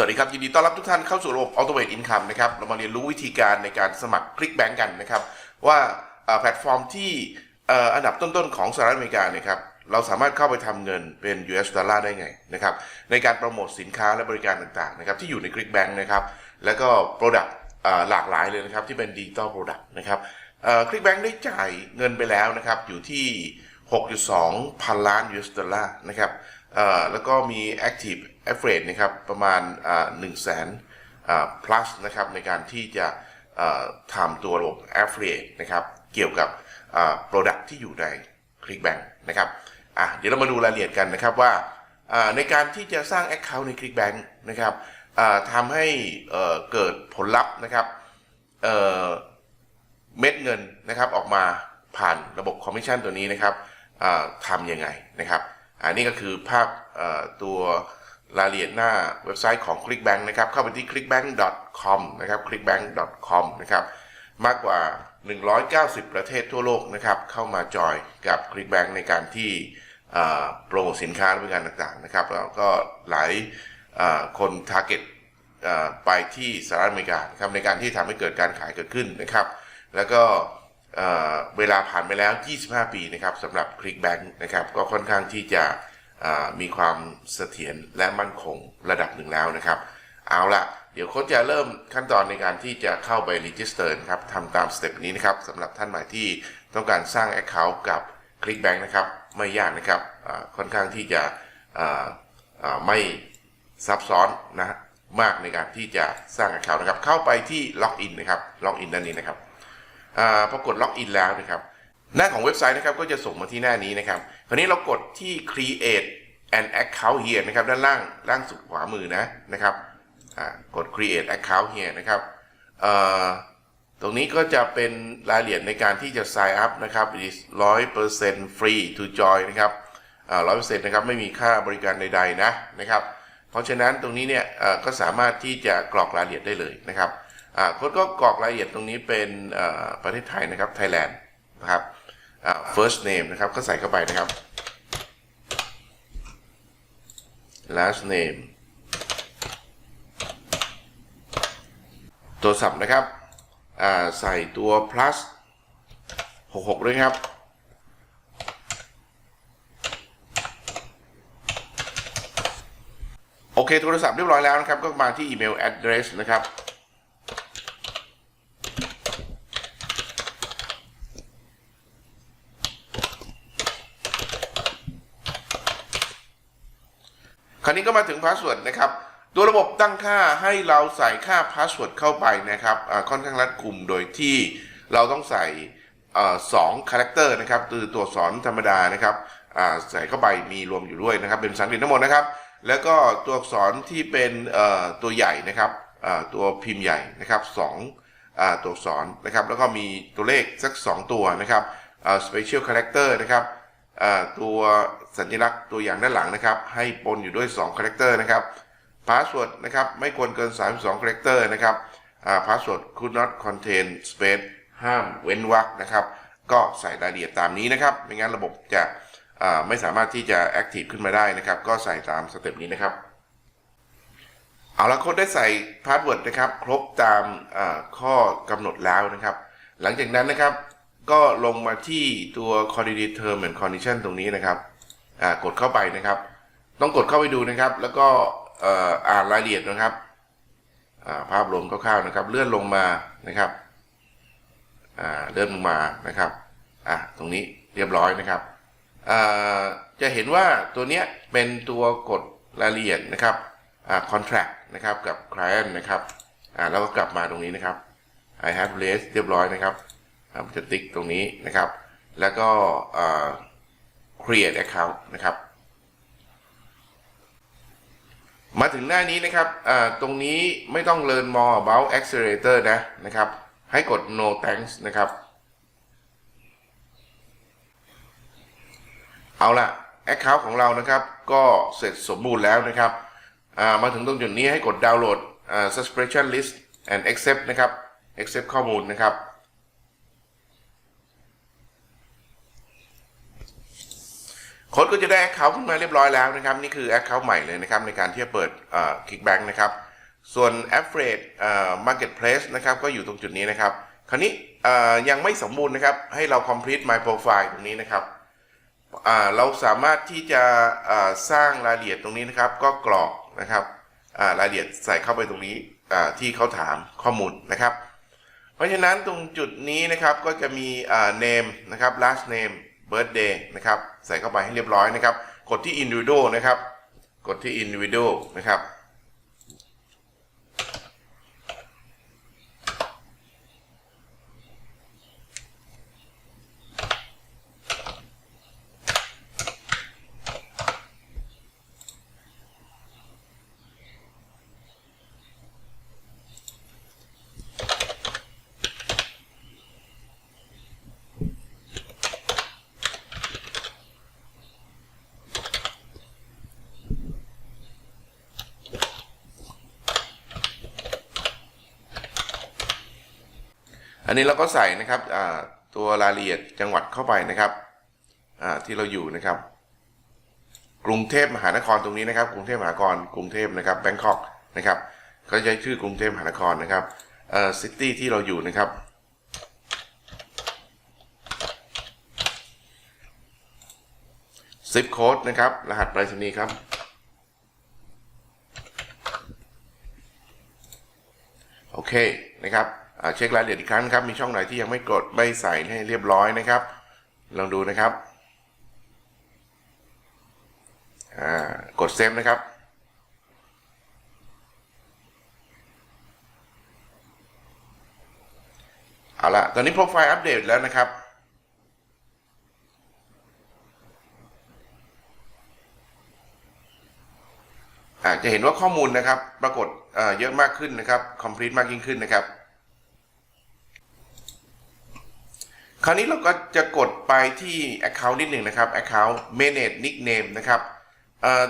สวัสดีครับ ยินดีต้อนรับทุกท่านเข้าสู่ระบบ Automate Income นะครับเรามาเรียนรู้วิธีการในการสมัคร ClickBank กันนะครับ ว่าแพลตฟอร์มที่อันดับต้นๆของสหรัฐอเมริกาเนี่ยครับเราสามารถเข้าไปทำเงินเป็น US ดอลลาร์ได้ไงนะครับในการโปรโมทสินค้าและบริการต่างๆนะครับที่อยู่ใน ClickBank นะครับแล้วก็ Product เอ่อหลากหลายเลยนะครับที่เป็นดิจิ t a ล Product นะครับคลิกแบงค์ได้จ่ายเงินไปแล้วนะครับอยู่ที่ 6.2 พันล้าน US ดอลลาร์นะครับ แล้วก็มี Active Affiliate นะครับประมาณ1 0 0 0 0แสน plus นะครับในการที่จะทำตัวระบบ affiliate นะครับเกี่ยวกับ product ที่อยู่ใน ClickBank นะครับอะเดี๋ยวเรามาดูรายละเอียดกันนะครับว่าในการที่จะสร้าง Account ใน ClickBank นะครับทำให้เกิดผลลัพธ์นะครับเเม็ดเงินนะครับออกมาผ่านระบบคอมมิชชั่นตัวนี้นะครับทำยังไงนะครับ อันนี้ก็คือภาพตัวรายละเอียดหน้าเว็บไซต์ของ ClickBank นะครับ เข้าไปที่ clickbank.com นะครับ clickbank.com นะครับ มากกว่า 190 ประเทศทั่วโลกนะครับ เข้ามาจอยกับ ClickBank ในการที่โปรโมทสินค้าและบริการต่างๆนะครับ แล้วก็หลายคน target อ่าไปที่สหรัฐอเมริกาครับในการที่ทำให้เกิดการขายเกิดขึ้นนะครับ แล้วก็ เเวลาผ่านไปแล้ว 25 ปีนะครับสำหรับ ClickBank นะครับก็ค่อนข้างที่จะมีความเสถียรและมั่นคงระดับหนึ่งแล้วนะครับ เอาละเดี๋ยวโค้ชจะเริ่มขั้นตอนในการที่จะเข้าไปรีจิสเตอร์นะครับทำตามสเต็ปนี้นะครับสำหรับท่านใหม่ที่ต้องการสร้าง Account กับ ClickBank นะครับไม่ยากนะครับค่อนข้างที่จะไม่ซับซ้อนนะมากในการที่จะสร้าง Account นะครับเข้าไปที่ล็อกอินนะครับล็อกอินด้านนี้นะครับ พอกดล็อกอินแล้วนะครับหน้าของเว็บไซต์นะครับก็จะส่งมาที่หน้านี้นะครับ คราวนี้เรากดที่ create an account here นะครับด้านล่างล่างสุดขวามือนะนะครับกด create account here นะครับตรงนี้ก็จะเป็นรายละเอียดในการที่จะ sign up นะครับ it is 100% free to join นะครับร้อยเปอร์เซ็นต์นะครับไม่มีค่าบริการใด ๆ นะนะครับ เพราะฉะนั้นตรงนี้เนี่ยก็สามารถที่จะกรอกรายละเอียดได้เลยนะครับ โค้ดก็กรอกรายละเอียดตรงนี้เป็นประเทศไทยนะครับ Thailand นะครับ first name นะครับก็ใส่เข้าไปนะครับ last name ตัวสับนะครับใส่ตัว plus 66 ด้วยครับ โอเคโทรศัพท์เรียบร้อยแล้วนะครับ ก็มาที่อีเมล address นะครับ ราวนี้ก็มาถึงพาสเวิร์ดนะครับ ตัวระบบตั้งค่าให้เราใส่ค่าพาสเวิร์ดเข้าไปนะครับค่อนข้างรัดกุมโดยที่เราต้องใส่สองคาแรคเตอร์นะครับคือตัวอักษรธรรมดานะครับใส่เข้าไปมีรวมอยู่ด้วยนะครับ เป็นภาษาอังกฤษทั้งหมดนะครับ แล้วก็ตัวอักษรที่เป็นตัวใหญ่นะครับตัวพิมพ์ใหญ่นะครับสองอตัวอักษรนะครับ แล้วก็มีตัวเลขสัก 2 ตัวนะครับ special character นะครับ ตัวสัญลักษณ์ตัวอย่างด้านหลังนะครับ ให้ปนอยู่ด้วย2คาแรคเตอร์นะครับพาสเวิร์ดนะครับไม่ควรเกิน 32คาแรคเตอร์นะครับพาสเวิร์ด could not contain space ห้ามเว้นวรรคนะครับ ก็ใส่รายละเอียดตามนี้นะครับ ไม่งั้นระบบจะไม่สามารถที่จะ active ขึ้นมาได้นะครับ ก็ใส่ตามสเต็ปนี้นะครับ เอาละคนได้ใส่พาสเวิร์ดนะครับ ครบตามข้อกำหนดแล้วนะครับ หลังจากนั้นนะครับ ก็ลงมาที่ตัว coordinate term and condition ตรงนี้นะครับอ่ากดเข้าไปนะครับ ต้องกดเข้าไปดูนะครับ แล้วก็อ่านรายละเอียดนะครับอ่าภาพรวมคร่าวๆนะครับ เลื่อนลงมานะครับอ่าเลื่อนลงมานะครับอะตรงนี้เรียบร้อยนะครับอ่าจะเห็นว่าตัวเนี้ยเป็นตัวกดรายละเอียดนะครับอ่า contract นะครับกับ client นะครับอ่าแล้วก็กลับมาตรงนี้นะครับ I have raised เรียบร้อยนะครับ ครับจะติ๊กตรงนี้นะครับ แล้วก็เอ่อ create account นะครับ มาถึงหน้านี้นะครับ ตรงนี้ไม่ต้อง learn more about accelerator นะนะครับ ให้กด no thanks นะครับ เอาละ account ของเรานะครับ ก็เสร็จสมบูรณ์แล้วนะครับ มาถึงตรงจุดนี้ให้กดดาวน์โหลด subscription list and accept นะครับ accept ข้อมูลนะครับ โค้ดก็จะได้ Account ขึ้นมาเรียบร้อยแล้วนะครับ นี่คือ Account ใหม่เลยนะครับในการที่จะเปิดคิกแบงค์นะครับ ส่วน Affiliate เอ่อ Marketplace นะครับก็อยู่ตรงจุดนี้นะครับ คราวนี้ยังไม่สมบูรณ์นะครับ ให้เรา complete my profile ตรงนี้นะครับเราสามารถที่จะสร้างรายละเอียดตรงนี้นะครับ ก็กรอกนะครับรายละเอียดใส่เข้าไปตรงนี้ที่เขาถามข้อมูลนะครับ เพราะฉะนั้นตรงจุดนี้นะครับก็จะมีอ่า name นะครับ last name birthday นะครับ ใส่เข้าไปให้เรียบร้อยนะครับ กดที่ individual นะครับ กดที่ individual นะครับ อันนี้เราก็ใส่นะครับตัวรายละเอียดจังหวัดเข้าไปนะครับที่เราอยู่นะครับ กรุงเทพมหานครตรงนี้นะครับ กรุงเทพมหานครกรุงเทพนะครับแบงคอกนะครับก็ใช้ชื่อกรุงเทพมหานครนะครับเอ่อซิตี้ที่เราอยู่นะครับซิปโค้ดนะครับ รหัสไปรษณีย์ครับ โอเคนะครับ เช็ครายละเอียดอีกครั้งครับ มีช่องไหนที่ยังไม่กดไม่ใส่ให้เรียบร้อยนะครับ ลองดูนะครับ กดเซฟนะครับ เอาละตอนนี้โปรไฟล์อัปเดตแล้วนะครับจะเห็นว่าข้อมูลนะครับ ปรากฏเยอะมากขึ้นนะครับ complete มากยิ่งขึ้นนะครับ คราวนี้เราก็จะกดไปที่ account นิดหนึ่งนะครับ account manage nickname นะครับ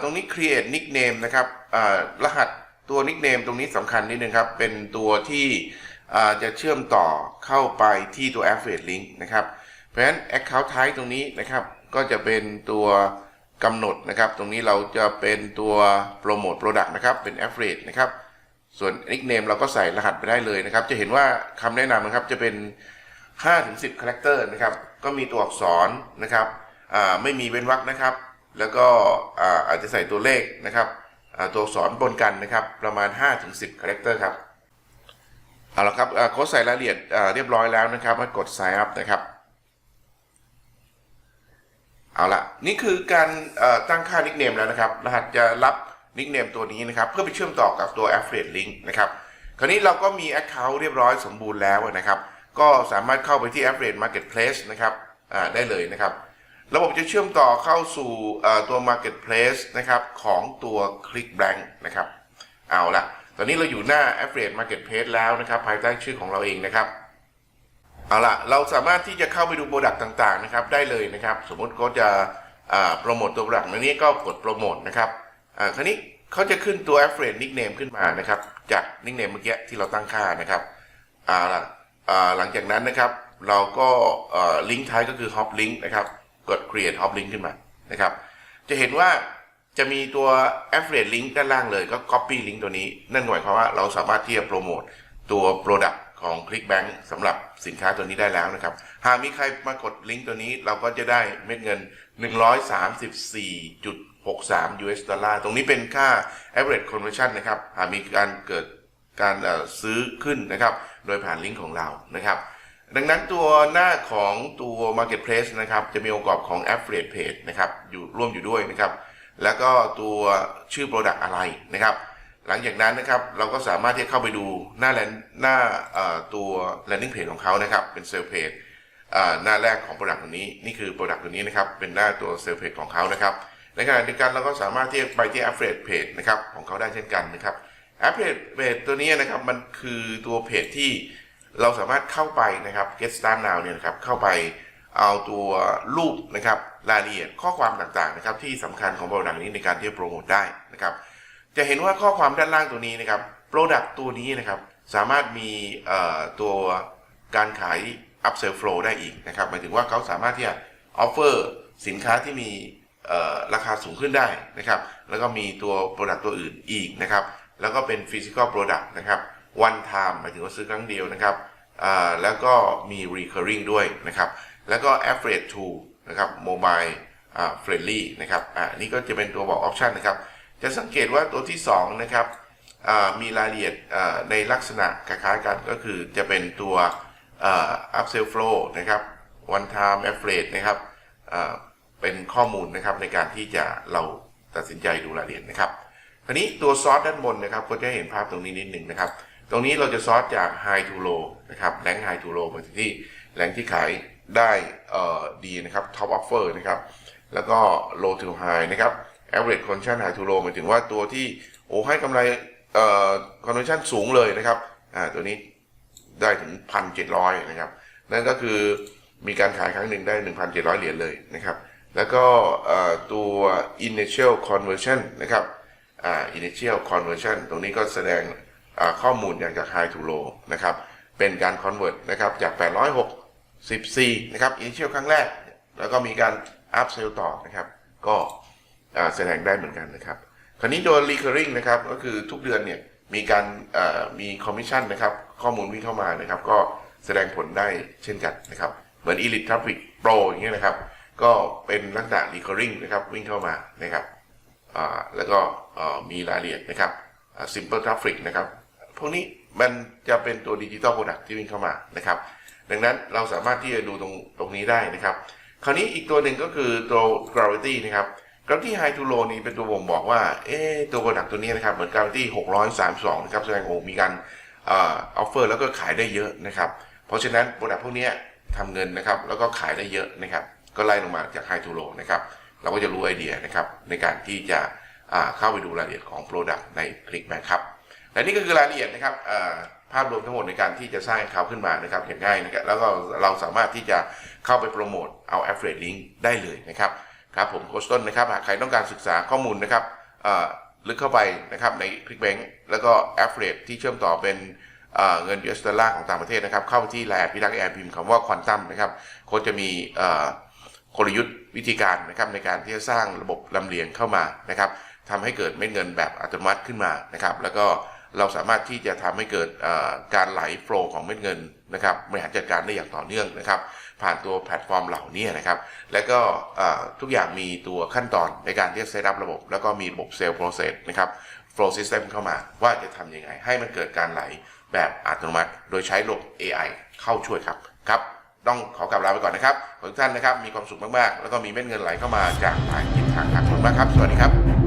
ตรงนี้ create nickname นะครับรหัสตัว nickname ตรงนี้สำคัญนิดหนึ่งครับ เป็นตัวที่จะเชื่อมต่อเข้าไปที่ตัว affiliate link นะครับ เพราะฉะนั้น account type ตรงนี้นะครับ ก็จะเป็นตัวกำหนดนะครับ ตรงนี้เราจะเป็นตัว promote product นะครับ เป็น affiliate นะครับ ส่วน nickname เราก็ใส่รหัสไปได้เลยนะครับ จะเห็นว่าคำแนะนำนะครับจะเป็น 5-10คาแรคเตอร์นะครับ ก็มีตัวอักษรนะครับไม่มีเว้นวรรคนะครับ แล้วก็อาจจะใส่ตัวเลขนะครับตัวอักษรปนกันนะครับ ประมาณ5-10คาแรคเตอร์ครับ เอาละครับอ่าโค้ดใส่รายละเอียดเรียบร้อยแล้วนะครับมากด sign up นะครับเอาละนี่คือการตั้งค่า nickname แล้วนะครับ รหัสจะรับ nickname ตัวนี้นะครับ เพื่อไปเชื่อมต่อกับตัว affiliate link นะครับ คราวนี้เราก็มี account เรียบร้อยสมบูรณ์แล้วนะครับ ก็สามารถเข้าไปที่ affiliate marketplace นะครับได้เลยนะครับ ระบบจะเชื่อมต่อเข้าสู่ตัว marketplace นะครับของตัว clickbank นะครับ เอาละตอนนี้เราอยู่หน้า affiliate marketplace แล้วนะครับภายใต้ชื่อของเราเองนะครับ เอาละเราสามารถที่จะเข้าไปดูโปรดักต์ต่างๆนะครับได้เลยนะครับ สมมติเขาจะโปรโมตตัวโปรดักต์นี้ก็กดโปรโมทนะครับคราวนี้เขาจะขึ้นตัว affiliate nickname ขึ้นมานะครับ จาก nickname เมื่อกี้ที่เราตั้งค่านะครับเอาละอ่า หลังจากนั้นนะครับเราก็ลิงก์ท้ายก็คือ hop link นะครับ กด create hop link ขึ้นมานะครับ จะเห็นว่าจะมีตัว affiliate link ด้านล่างเลยก็ copy link ตัวนี้ นั่นหมายความว่าเราสามารถที่จะโปรโมทตัว product ของ Clickbank สำหรับสินค้าตัวนี้ได้แล้วนะครับ หากมีใครมากดลิงก์ตัวนี้เราก็จะได้เม็ดเงิน 134.63 US ดอลลาร์ ตรงนี้เป็นค่า average conversion นะครับ หากมีการเกิด การซื้อขึ้นนะครับ โดยผ่านลิงก์ของเรานะครับดังนั้นตัวหน้าของตัว marketplace นะครับจะมีองค์ประกอบของ affiliate page นะครับอยู่ร่วมอยู่ด้วยนะครับ แล้วก็ตัวชื่อ product อะไรนะครับ หลังจากนั้นนะครับเราก็สามารถที่จะเข้าไปดูหน้าแลนหน้าตัว landing page ของเขานะครับเป็น sales page หน้าแรกของ product ตัวนี้นี่คือ product ตัวนี้นะครับเป็นหน้าตัว sales page ของเขานะครับในขณะเดียวกันเราก็สามารถที่จะไปที่ affiliate page นะครับของเขาได้เช่นกันนะครับ affiliate page ตัวนี้นะครับมันคือตัวเพจที่เราสามารถเข้าไปนะครับ get start now เนี่ยนะครับเข้าไปเอาตัวรูปนะครับรายละเอียดข้อความต่างๆนะครับที่สำคัญของ product นี้ในการที่จะโปรโมทได้นะครับ จะเห็นว่าข้อความด้านล่างตัวนี้นะครับ Product ตัวนี้นะครับสามารถมีตัวการขาย Upsell Flow ได้อีกนะครับหมายถึงว่าเขาสามารถที่จะ Offer สินค้าที่มีราคาสูงขึ้นได้นะครับ แล้วก็มีตัว Product ตัวอื่นอีกนะครับ แล้วก็เป็น physical product นะครับ one time หมายถึงว่าซื้อครั้งเดียวนะครับแล้วก็มี recurring ด้วยนะครับ แล้วก็ affiliate tool นะครับ mobile อ่า friendly นะครับอ่านี่ก็จะเป็นตัวบอก option นะครับ จะสังเกตว่าตัวที่ 2 นะครับมีรายละเอียดในลักษณะคล้ายๆกันก็คือจะเป็นตัวอ่า upsell flow นะครับ one time affiliate นะครับเป็นข้อมูลนะครับในการที่จะเราตัดสินใจดูรายละเอียดนะครับ ราวนี้ตัวซอสด้านบนนะครับก็จะเห็นภาพตรงนี้นิดหนึ่งนะครับ ตรงนี้เราจะซอสจาก high to low นะครับแรง high to low ไปถึงที่แรงที่ขายได้เอ่อดีนะครับ top offer นะครับ แล้วก็ low to high นะครับ average conversion high to low หมายถึงว่าตัวที่โอ้ให้กำไรเอ่อ conversion สูงเลยนะครับอ่าตัวนี้ได้ถึง 1,700 นะครับ นั่นก็คือมีการขายครั้งหนึ่งได้ 1,700 เหรียญเลยนะครับ แล้วก็เอ่อตัว initial conversion นะครับ อ่า initial conversion ตรงนี้ก็แสดงข้อมูลอย่างจาก high to low นะครับ เป็นการ convert นะครับ จาก 864 นะครับ initial ครั้งแรก แล้วก็มีการ up sell ต่อนะครับ ก็แสดงได้เหมือนกันนะครับ คราวนี้โดย recurring นะครับ ก็คือทุกเดือนเนี่ยมีการมี commission นะครับ ข้อมูลวิ่งเข้ามานะครับ ก็แสดงผลได้เช่นกันนะครับ เหมือน elite traffic pro อย่างเงี้ยนะครับ ก็เป็นลักษณะ recurring นะครับวิ่งเข้ามานะครับ แล้วก็มีรายละเอียดนะครับ simple traffic นะครับ พวกนี้มันจะเป็นตัวดิจิตอลโปรดักที่วิ่งเข้ามานะครับ ดังนั้นเราสามารถที่จะดูตรงตรงนี้ได้นะครับ คราวนี้อีกตัวหนึ่งก็คือตัว gravity นะครับ gravity high to low นี้เป็นตัวบ่งบอกว่า เอ๊ตัวโปรดักตัวนี้นะครับ เหมือน gravity 632 นะครับ แสดงโอ้มีการเอ่อ offer แล้วก็ขายได้เยอะนะครับ เพราะฉะนั้นโปรดักพวกนี้ทำเงินนะครับ แล้วก็ขายได้เยอะนะครับ ก็ไล่ลงมาจาก high to low นะครับ เราก็จะรู้ไอเดียนะครับในการที่จะเข้าไปดูรายละเอียดของ Product ใน ClickBank ครับและนี่ก็คือรายละเอียดนะครับภาพรวมทั้งหมดในการที่จะสร้างเขาขึ้นมานะครับอย่างง่ายนะครับแล้วก็เราสามารถที่จะเข้าไปโปรโมทเอา Affiliate Link ได้เลยนะครับครับผมโคชต้นนะครับหากใครต้องการศึกษาข้อมูลนะครับลึกเข้าไปนะครับใน ClickBank แล้วก็ Affiliate ที่เชื่อมต่อเป็นเงิน US ดอลลาร์ของต่างประเทศนะครับ เข้าไปที่แลน์พิทักษ์แอร์พิมพ์คำว่าควอนตัมนะครับโค้ชจะมีกลยุทธ์ วิธีการนะครับในการที่จะสร้างระบบลำเลียงเข้ามานะครับทำให้เกิดเม็ดเงินแบบอัตโนมัติขึ้นมานะครับ แล้วก็เราสามารถที่จะทำให้เกิดการไหลโฟลของเม็ดเงินนะครับบริหารจัดการได้อย่างต่อเนื่องนะครับ ผ่านตัวแพลตฟอร์มเหล่านี้นะครับ แล้วก็ทุกอย่างมีตัวขั้นตอนในการที่จะเซตอัพระบบ แล้วก็มีระบบเซลล์โปรเซสนะครับ flow system เข้ามาว่าจะทำยังไง ให้มันเกิดการไหลแบบอัตโนมัติ โดยใช้ระบบ AI เข้าช่วยครับครับ ต้องขอกลับลาไปก่อนนะครับขอทุกท่านนะครับมีความสุขมากๆ แล้วก็มีเม็ดเงินไหลเข้ามาจากหลายทิศทางครับขอบคุณมากครับ สวัสดีครับ